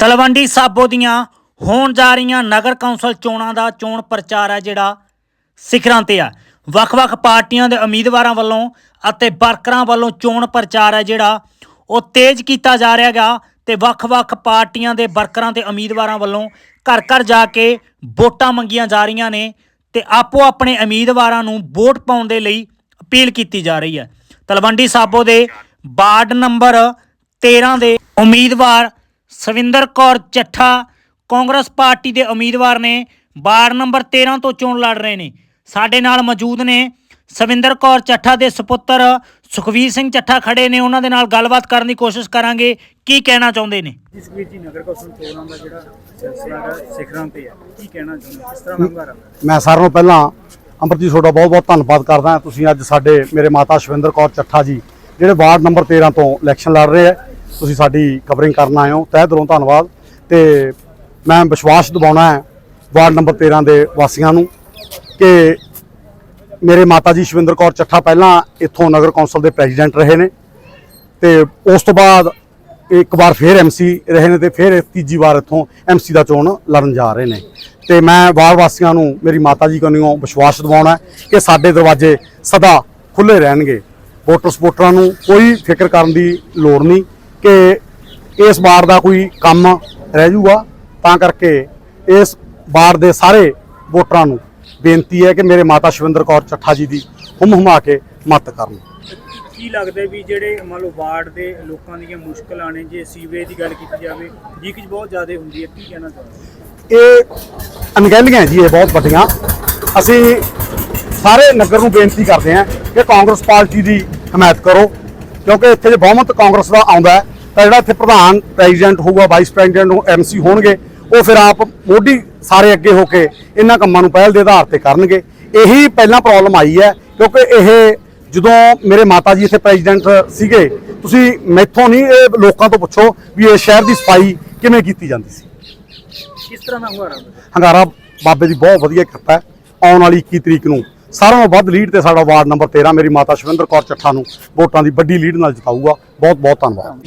ਤਲਵੰਡੀ ਸਾਬੋ ਦੀਆਂ ਹੋਣ ਜਾ ਰਹੀਆਂ ਨਗਰ ਕੌਂਸਲ ਚੋਣਾਂ ਦਾ ਚੋਣ ਪ੍ਰਚਾਰ ਹੈ ਜਿਹੜਾ ਸਿਖਰਾਂ ਤੇ ਆ। ਵੱਖ-ਵੱਖ ਪਾਰਟੀਆਂ ਦੇ ਉਮੀਦਵਾਰਾਂ ਵੱਲੋਂ ਅਤੇ ਵਰਕਰਾਂ ਵੱਲੋਂ ਚੋਣ ਪ੍ਰਚਾਰ ਹੈ ਜਿਹੜਾ ਉਹ ਤੇਜ਼ ਕੀਤਾ ਜਾ ਰਿਹਾ ਹੈਗਾ ਤੇ ਵੱਖ-ਵੱਖ ਪਾਰਟੀਆਂ ਦੇ ਵਰਕਰਾਂ ਤੇ ਉਮੀਦਵਾਰਾਂ ਵੱਲੋਂ ਘਰ-ਘਰ ਜਾ ਕੇ ਵੋਟਾਂ ਮੰਗੀਆਂ ਜਾ ਰਹੀਆਂ ਨੇ ਤੇ ਆਪੋ ਆਪਣੇ ਉਮੀਦਵਾਰਾਂ ਨੂੰ ਵੋਟ ਪਾਉਣ ਦੇ ਲਈ ਅਪੀਲ ਕੀਤੀ ਜਾ ਰਹੀ ਹੈ। ਤਲਵੰਡੀ ਸਾਬੋ ਦੇ ਵਾਰਡ ਨੰਬਰ 13 ਦੇ ਉਮੀਦਵਾਰ ਸਵਿੰਦਰ ਕੌਰ ਚੱਠਾ ਕਾਂਗਰਸ ਪਾਰਟੀ ਦੇ ਉਮੀਦਵਾਰ ਨੇ ਵਾਰਡ ਨੰਬਰ 13 ਤੋਂ ਚੋਣ ਲੜ ਰਹੇ ਨੇ। ਸਾਡੇ ਨਾਲ ਮੌਜੂਦ ਨੇ ਸਵਿੰਦਰ ਕੌਰ ਚੱਠਾ ਦੇ ਸੁਪੁੱਤਰ ਸੁਖਵੀਰ ਸਿੰਘ ਚੱਠਾ ਖੜੇ ਨੇ। ਉਹਨਾਂ ਦੇ ਨਾਲ ਗੱਲਬਾਤ ਕਰਨ ਦੀ ਕੋਸ਼ਿਸ਼ ਕਰਾਂਗੇ। ਕੀ ਕਹਿਣਾ ਚਾਹੁੰਦੇ ਨੇ? ਇਸ ਵੀਰ ਜੀ ਨਗਰ ਕੌਂਸਲ ਚੋਣਾਂ ਦਾ ਜਿਹੜਾ ਸਿਲਸਿਲਾ ਹੈ ਸਿਖਰਾਂ ਤੇ ਹੈ। ਕੀ ਕਹਿਣਾ ਚਾਹੁੰਦੇ ਹੋ? ਕਿਸ ਤਰ੍ਹਾਂ ਹੰਗਾਰਾ ਮੈਂ ਸਾਰਿਆਂ ਨੂੰ ਪਹਿਲਾਂ ਅੰਮ੍ਰਿਤਜੀਤ ਤੁਹਾਡਾ ਬਹੁਤ ਬਹੁਤ ਧੰਨਵਾਦ ਕਰਦਾ ਹਾਂ। ਤੁਸੀਂ ਅੱਜ ਸਾਡੇ ਮੇਰੇ ਮਾਤਾ ਸ਼ਵਿੰਦਰ ਕੌਰ ਚੱਠਾ ਜੀ ਜਿਹੜੇ ਵਾਰਡ ਨੰਬਰ 13 ਤੋਂ ਇਲੈਕਸ਼ਨ ਲੜ ਰਹੇ ਆ ਤੁਸੀਂ ਸਾਡੀ ਕਵਰਿੰਗ ਕਰਨ ਆਏ ਹੋ। ਤਹਿ ਦਿਲੋਂ ਧੰਨਵਾਦ। ਤੇ ਮੈਂ ਵਿਸ਼ਵਾਸ ਦਿਵਾਉਣਾ ਹੈ ਵਾਰਡ ਨੰਬਰ 13 ਦੇ ਵਾਸੀਆਂ ਨੂੰ ਕਿ ਮੇਰੇ ਮਾਤਾ ਜੀ ਸ਼ਵਿੰਦਰ ਕੌਰ ਚੱਠਾ ਪਹਿਲਾਂ ਇੱਥੋਂ ਨਗਰ ਕੌਂਸਲ ਦੇ ਪ੍ਰੈਜ਼ੀਡੈਂਟ ਰਹੇ ਨੇ ਤੇ ਉਸ ਤੋਂ ਬਾਅਦ ਇੱਕ ਵਾਰ ਫੇਰ ਐਮਸੀ ਰਹੇ ਨੇ ਤੇ ਫਿਰ ਤੀਜੀ ਵਾਰ ਇੱਥੋਂ ਐਮਸੀ ਦਾ ਚੋਣ ਲੜਨ ਜਾ ਰਹੇ ਨੇ। ਤੇ ਮੈਂ ਵਾਰ ਵਾਸੀਆਂ ਨੂੰ ਮੇਰੀ ਮਾਤਾ ਜੀ ਕੋਲੋਂ ਵਿਸ਼ਵਾਸ ਦਿਵਾਉਣਾ ਕਿ ਸਾਡੇ ਦਰਵਾਜ਼ੇ ਸਦਾ ਖੁੱਲੇ ਰਹਿਣਗੇ। ਵੋਟਰ ਸਪੋਰਟਰਾਂ ਨੂੰ ਕੋਈ ਫਿਕਰ ਕਰਨ ਦੀ ਲੋੜ ਨਹੀਂ। ਕਿ ਇਸ ਵਾਰ ਦਾ ਕੋਈ ਕੰਮ ਰਹਿ ਜਾਊਗਾ ਤਾਂ ਕਰਕੇ ਇਸ ਵਾਰ ਦੇ ਸਾਰੇ ਵੋਟਰਾਂ ਨੂੰ ਬੇਨਤੀ ਹੈ ਕਿ ਮੇਰੇ ਮਾਤਾ ਸ਼ਵਿੰਦਰ ਕੌਰ ਚੱਠਾ ਜੀ ਦੀ ਹੁਮ ਹੁਮਾ ਕੇ ਮਤ ਕਰਨ ਕੀ ਲੱਗਦਾ ਵੀ ਜਿਹੜੇ ਮੰਨ ਲਓ ਵਾਰਡ ਦੇ ਲੋਕਾਂ ਦੀਆਂ ਮੁਸ਼ਕਲਾਂ ਨੇ ਜੇ ਸੀਵੇਜ ਦੀ ਗੱਲ ਕੀਤੀ ਜਾਵੇ ਲੀਕੇਜ ਬਹੁਤ ਜ਼ਿਆਦਾ ਹੁੰਦੀ ਹੈ ਕੀ ਕਹਿਣਾ ਚਾਹੁੰਦੇ? ਇਹ ਅਣਗਹਿਲੀਆਂ ਜੀ ਇਹ ਬਹੁਤ ਵੱਡੀਆਂ ਅਸੀਂ ਸਾਰੇ ਨਗਰ ਨੂੰ ਬੇਨਤੀ ਕਰਦੇ ਹਾਂ ਕਿ ਕਾਂਗਰਸ ਪਾਰਟੀ ਦੀ ਹਮਾਇਤ ਕਰੋ ਕਿਉਂਕਿ ਇੱਥੇ ਜੇ ਬਹੁਮਤ ਕਾਂਗਰਸ ਦਾ ਆਉਂਦਾ ਹੈ ਤਾਂ ਜਿਹੜਾ ਇੱਥੇ ਪ੍ਰਧਾਨ ਪ੍ਰੈਜ਼ੀਡੈਂਟ ਹੋਊਗਾ ਵਾਈਸ ਪ੍ਰੈਜ਼ੀਡੈਂਟ ਐਮਸੀ ਹੋਣਗੇ ਉਹ ਫਿਰ ਆਪ ਮੋਢੀ ਸਾਰੇ ਅੱਗੇ ਹੋ ਕੇ ਇਹਨਾਂ ਕੰਮਾਂ ਨੂੰ ਪਹਿਲ ਦੇ ਆਧਾਰ ਤੇ ਕਰਨਗੇ। ਇਹੀ ਪਹਿਲਾਂ ਪ੍ਰੋਬਲਮ ਆਈ ਹੈ ਕਿਉਂਕਿ ਇਹ ਜਦੋਂ ਮੇਰੇ ਮਾਤਾ ਜੀ ਇੱਥੇ ਪ੍ਰੈਜ਼ੀਡੈਂਟ ਸੀਗੇ ਤੁਸੀਂ ਮੈਥੋਂ ਨਹੀਂ ਇਹ ਲੋਕਾਂ ਤੋਂ ਪੁੱਛੋ ਵੀ ਇਹ ਸ਼ਹਿਰ ਦੀ ਸਫ਼ਾਈ ਕਿਵੇਂ ਕੀਤੀ ਜਾਂਦੀ ਸੀ। ਕਿਸ ਤਰ੍ਹਾਂ ਦਾ ਹੰਗਾਰਾ? ਹੰਗਾਰਾ ਬਾਬੇ ਦੀ ਬਹੁਤ ਵਧੀਆ ਕਿਰਪਾ ਹੈ ਆਉਣ ਵਾਲੀ 21 ਤਰੀਕ ਨੂੰ। ਸਾਰਿਆਂ ਨਾਲੋਂ ਵੱਧ ਲੀਡ ਤੇ ਸਾਡਾ ਵਾਰਡ ਨੰਬਰ 13 ਮੇਰੀ ਮਾਤਾ ਸ਼ਵਿੰਦਰ ਕੌਰ ਚੱਠਾ ਨੂੰ ਵੋਟਾਂ ਦੀ ਵੱਡੀ ਲੀਡ ਨਾਲ ਜਿਤਾਊਗਾ। ਬਹੁਤ ਬਹੁਤ ਧੰਨਵਾਦ।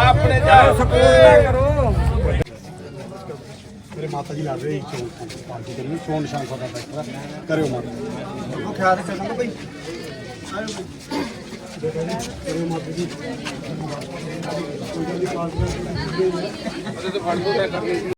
ਆਪਣੇ ਜਾਓ ਸਪੋਰਟ ਕਰੋ ਮੇਰੇ ਮਾਤਾ ਜੀ ਲੜ ਰਹੇ ਚੋਣ ਪਾਰਟੀ ਕਰਨੀ, ਚੋਣ ਨਿਸ਼ਾਨ ਸਾਡਾ ਬੈਠਾ ਕਰਿਓ ਮਾਤਾ ਉਹ ਖਿਆਲ ਰੱਖਣਾ ਬਈ ਕਰਿਓ ਮਾਤਾ ਜੀ।